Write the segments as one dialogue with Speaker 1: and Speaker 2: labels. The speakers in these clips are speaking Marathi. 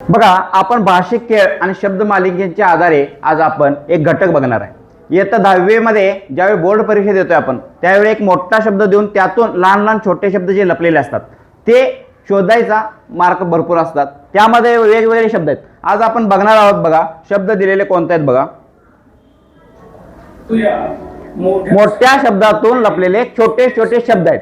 Speaker 1: बघा आपण भाषिक खेळ आणि शब्द मालिकेच्या आधारे आज आपण एक घटक बघणार आहे. इयत्ता दहावीमध्ये ज्यावेळी बोर्ड परीक्षा देतोय आपण त्यावेळी एक मोठा शब्द देऊन त्यातून लहान लहान छोटे शब्द जे लपलेले असतात ते शोधायचा मार्क भरपूर असतात. त्यामध्ये वेगवेगळे शब्द आहेत. आज आपण बघणार आहोत बघा शब्द दिलेले कोणते आहेत बघा.
Speaker 2: मोठ्या
Speaker 1: शब्दातून लपलेले छोटे छोटे शब्द आहेत.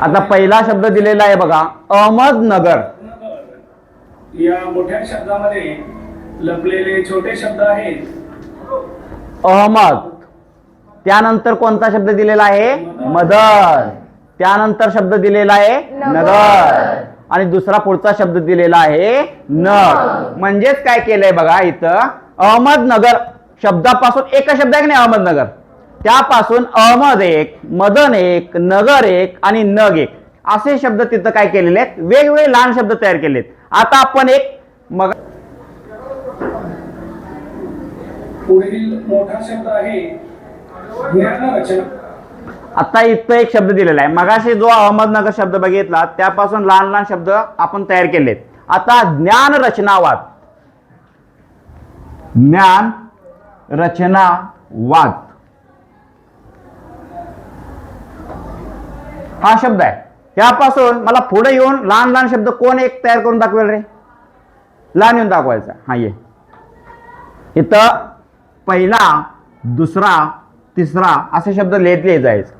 Speaker 1: आता पहिला शब्द दिलेला आहे बघा अहमदनगर.
Speaker 2: नगर या मोठ्या शब्दामध्ये लपलेले छोटे शब्द आहेत.
Speaker 1: अहमद. त्यानंतर कोणता शब्द दिलेला आहे? मदर. त्यानंतर शब्द दिलेला आहे? नगर. आणि दुसरा पुढचा शब्द दिलेला आहे? नग. म्हणजेच काय केलंय बघा इथं? अहमदनगर. शब्दापासून एकच शब्द आहे की नाही? अहमदनगर. त्यापासून अहमद एक मदन एक नगर एक आणि नग एक. असे शब्द तिथं काय केलेले आहेत? वेगवेगळे लहान शब्द तयार केलेत. आता आपण एक मग
Speaker 2: पुढील मोठा शब्द आहे ज्ञानरचना.
Speaker 1: आता इथं एक शब्द दिलेला आहे. मगाशी जो अहमदनगर शब्द बघितला त्यापासून लहान लहान शब्द आपण तयार केलेत. आता ज्ञान रचनावाद ज्ञान रचनावाद हा शब्द आहे. त्यापासून मला पुढे येऊन लहान लहान शब्द कोण एक तयार करून दाखवेल रे? लहान येऊन दाखवायचा. हा ये. इथं पहिला दुसरा तिसरा असे शब्द लिहितले जायचे.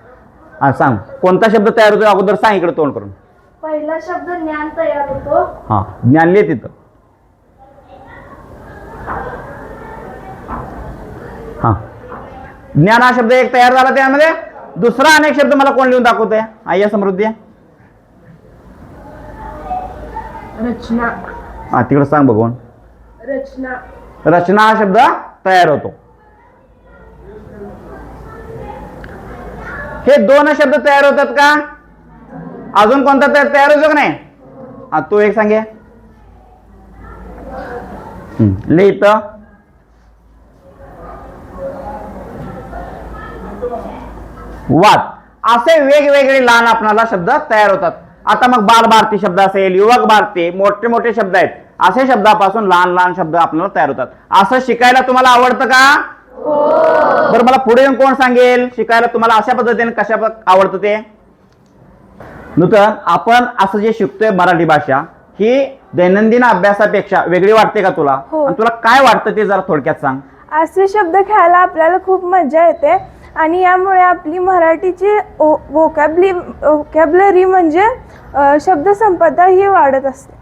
Speaker 1: हा सांग. कोणता शब्द तयार होतो अगोदर सांग इकडे तोंड करून.
Speaker 3: पहिला शब्द ज्ञान तयार होतो.
Speaker 1: हा ज्ञान लिह तिथं हा. ज्ञान हा शब्द एक तयार झाला त्यामध्ये? दुसरा अनेक शब्द मला कोण लिहून दाखवतोय? आय्या समृद्धी
Speaker 3: रचना.
Speaker 1: हा तिकडे सांग बघून
Speaker 3: रचना.
Speaker 1: रचना हा शब्द तयार होतो. हे दोन शब्द तयार होतात का? अजून कोणता तयार तयार होतो का नाही? हा तू एक सांगे लिहित वाद. असे वेगवेगळे लहान आपणाला शब्द तयार होतात. आता मग बाल भारती शब्द असेल युवक भारती मोठे मोठे शब्द आहेत. असे शब्दापासून लहान लहान शब्द आपल्याला तयार होतात. असं शिकायला तुम्हाला आवडतं का? बरं मला पुढे येऊन कोण सांगेल? शिकायला तुम्हाला अशा पद्धतीने कशा आवडतं ते? नूतन आपण असं जे शिकतोय मराठी भाषा ही दैनंदिन अभ्यासापेक्षा वेगळी वाटते का तुला?
Speaker 4: हो.
Speaker 1: आणि तुला काय वाटतं ते जरा थोडक्यात सांग.
Speaker 4: असे शब्द खेळायला आपल्याला खूप मजा येते. आणि यामुळे आपली मराठीची वोकॅबली वोकॅबलरी म्हणजे शब्दसंपदा ही वाढत असते.